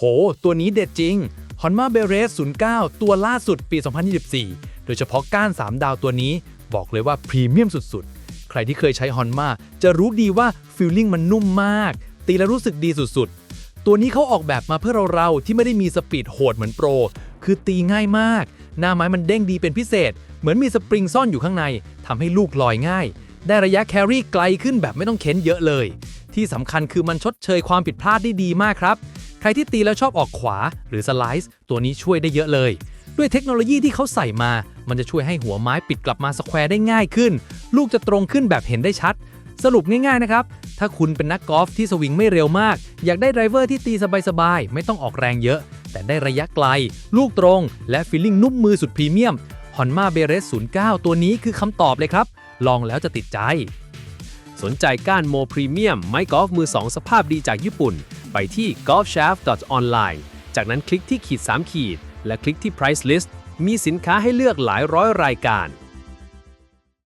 โห ตัวนี้เด็ดจริง Honma b e r e s 09 ตัวล่าสุดปี 2024 โดยเฉพาะก้าน 3 ดาวตัวนี้ บอกเลยว่าพรีเมียมสุดๆ ใครที่เคยใช้ Honma จะรู้ดีว่าฟีลลิ่งมันนุ่มมาก ตีแล้วรู้สึกดีสุดๆ ตัวนี้เขาออกแบบมาเพื่อเราๆที่ไม่ได้มีสปีดโหดเหมือนโปร คือตีง่ายมาก หน้าไม้มันเด้งดีเป็นพิเศษ เหมือนมีสปริงซ่อนอยู่ข้างในทำให้ลูกลอยง่าย ได้ระยะแครี่ไกลขึ้นแบบไม่ต้องเค้นเยอะเลย ที่สำคัญคือมันชดเชยความผิดพลาดได้ดีมากครับ ใครที่ตีแล้วชอบออกขวาหรือสไลซ์ตัวนี้ช่วยได้เยอะเลย ด้วยเทคโนโลยีที่เขาใส่มา มันจะช่วยให้หัวไม้ปิดกลับมาสแควร์ได้ง่ายขึ้น ลูกจะตรงขึ้นแบบเห็นได้ชัด สรุปง่ายๆนะครับ ถ้าคุณเป็นนักกอล์ฟที่สวิงไม่เร็วมาก อยากได้ไดรเวอร์ที่ตีสบายๆไม่ต้องออกแรงเยอะ แต่ได้ระยะไกล ลูกตรง และฟีลลิ่งนุ่มมือสุดพรีเมียม Honma b e r e s 09 ตัวนี้คือคำตอบเลยครับ ลองแล้วจะติดใจ สนใจก้านโมพรีเมียมไม้กอล์ฟมือ2สภาพดีจากญี่ปุ่น ไปที่ golfshaft.online จากนั้นคลิกที่ขีด 3 ขีด และคลิกที่ price list มีสินค้าให้เลือกหลายร้อยรายการ